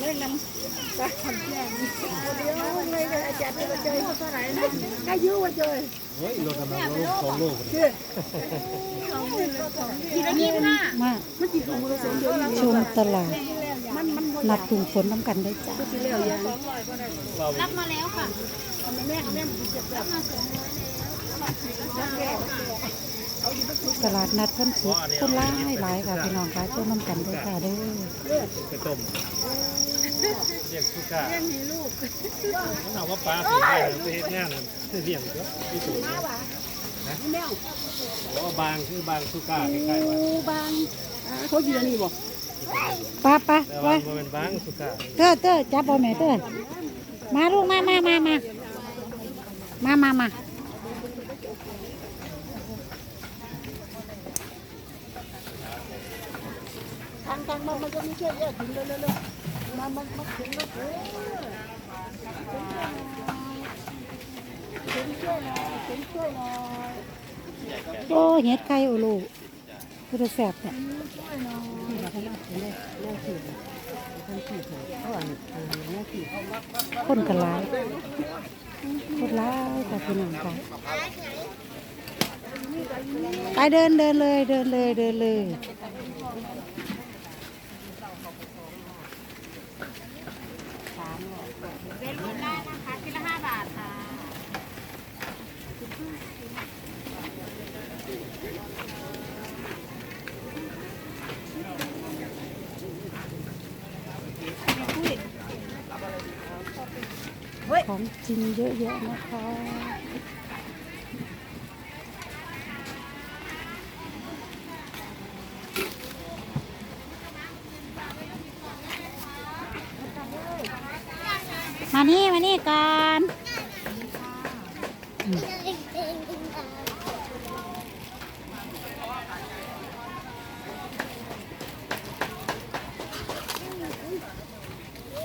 เล่นน้ำตาขันแก่เดี๋ยวเลยอาจารย์จะเจอเท่าไหร่นะอายุว่าเจอเฮ้ยรถกำลังลงสองโลกเชื่อกินอนมามันกินของมือสองเดียวชมตลาดมันมันนัดกลุ่มฝนน้ำกันได้จ้าสิเลี้ยวยังรับมาแล้วค่ะแม่แม่มันจะแบบ ตลาดนัดคนสุดคนร้ายหลายค่ะพี่น้องค่ะชมน้ำกันด้วยค่ะเด้อไปต้มเลี้ยงสุก้าเลี้ยงให้ลูกถามว่าปลาถึงได้ไปเฮ็ดงานเลี้ยงก็ที่สุดนะแมวเพราะว่าบางคือบางสุก้าคล้ๆว่าบางเขาอยู่นี่บอกป้าป้าว้ว่ามันเป็นบางสุก้าเต้อเต้อจับเอาแม่เต้อมาลูกมามามามามามามา ทางทางมันมันจะมีเชื่อเยอะถึงเลยเลยมันมันมันถึงแล้วเออถึงช่วยหน่อยถึงช่วยหน่อยโอ้เห็ดไข่โอลูคือจะแสบเนี่ยคนกันร้ายคนร้ายค่ะพี่น้องค่ะ ไปเดินเดินเลยเดินเลยเดินเลยเรียนรู้ได้นะคะชิ้นละห้าบาทค่ะของจริงเยอะแยะนะคะ มานี่มานี่ก่อนอืม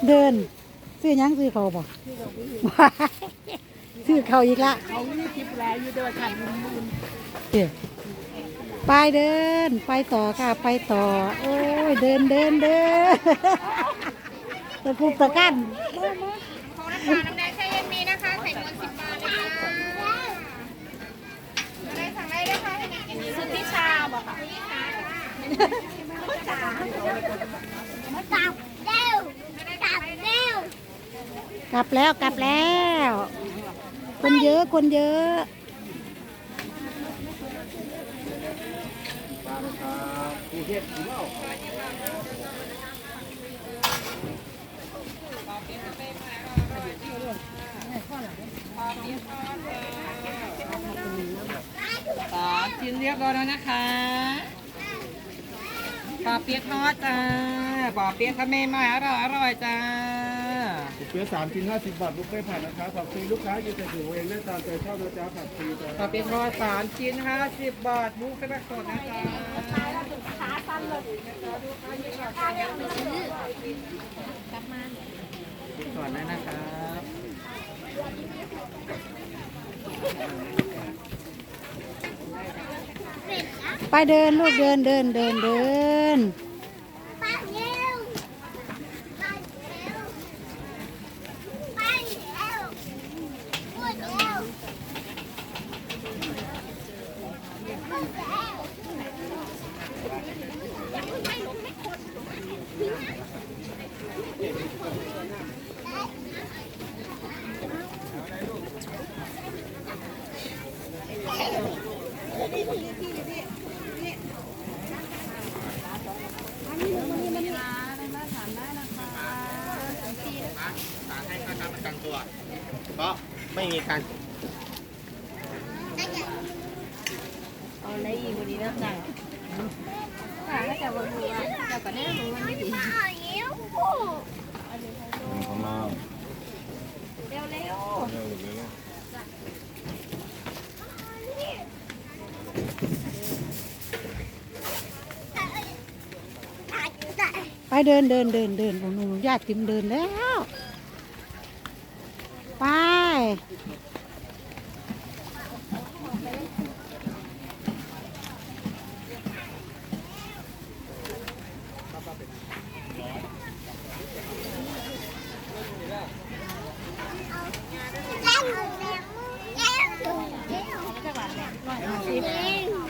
เดิน ซื้อหยังซื้อเขาวบ่ซื้อเขาวอีกละเขานี่ทิพย์แล้วอยู่ด้วยกันมือเดี๋ยวไปเดิน ไปต่อค่ะ ไปต่อ โอ้ย เดินเดินเดินตะปุกตะกัน ของราคาน้ำแดงใช้เย็นมีนะคะใส่มวนสิบบาทเลยค่ะอะไรสั่งได้เลยค่ะสุทธิชาบอกค่ะ จับเร็วจับเร็ว ก ลับแล้วกลับแล้ว คนเยอะคนเยอะสามชิ้นเรียบร้อยแล้วนะคะปลาเปี๊ยกทอดจ้าปลาเปี๊ยกทะเมใหม่อร่อยอร่อยจ้า เปี๊ยสามชิ้นห้าสิบบาทบุฟเฟ่ต์ผัดนนะครับผักฟรีลูกค้าอยู่แต่ถือเองได้ตามใจชอบนะจ๊ะผักฟรีจ้ะปลาเปี๊ยกทอดสามชิ้นห้าสิบบาทบุฟเฟ่ต์แบบสดนะจ๊ะก่อนได้นะครับไปเดินลูกเดินเดินเดินเดิน ไปเร็วไปเร็วไปเร็วพูดเร็วพูดเร็ว เพราะไม่มีการเอาอะไรอีกวันนี้นะจ๊ะค่ะแล้วแต่วันนี้แต่ก็ได้รู้วันนี้ดีมาเร็วของเราเร็วเร็วไปเดินเดินเดินเดินของหนูญาติติมเดินแล้วไป ไ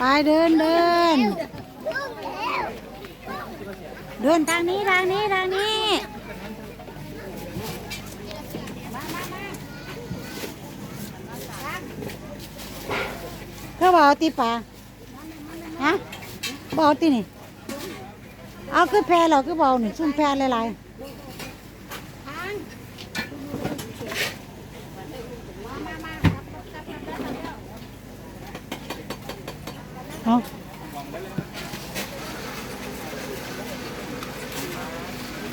ปเดินเดิน เดินทางนี้ทางนี้ทางนี้ บอกตีป่าฮะบอกตีนี่ เอาคือแพรเราคือเบาหนึ่งซุ่มแพรหลายๆเอา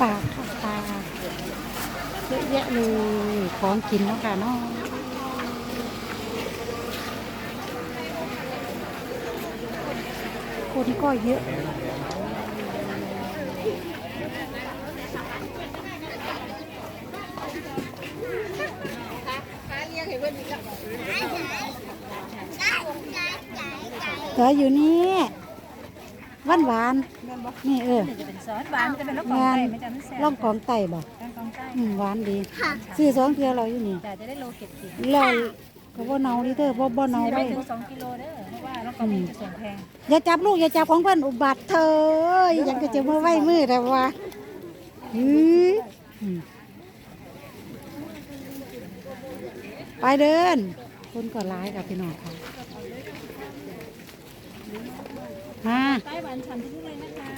ปลาค่ะปลาเยอะแยะเลย ของกินเนาะค่ะเนาะ คนก็เยอะเธออยู่นี่หวานหวานๆนี่เออจะเป็นซอสหวานมันจะเป็นรสของงานไก่มันจะไม่แซ่บล่องของไต่บ่แกงของไก่อืมหวานดีซื้อสองเทือเราอยู่นี่แต่จะได้โลเก็บกินเราก็บ่เนาดิเธอบ่บ่เนาไปได้ถึงสองกิโลเด้อ พราะว่าแล้วก็มีจะส่งแพงอย่าจับลูกอย่าจับของเพื่อนอุบัติเธอยังก็จะมาไหวมือแต่ว่าหือไปเดิน คนก็ร้ายกับพี่น้องค่ะมาใต้หวันฉันที่นี่เลยนะคะ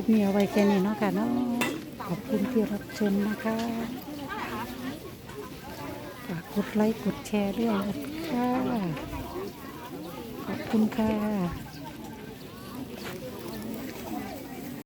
ลิปนี้เอาไว้แค่นี้เนาะค่ะเนาะขอบคุณที่รับชมนะคะฝากกดไลค์กดแชร์ด้วยนะคะขอบคุณค่ะ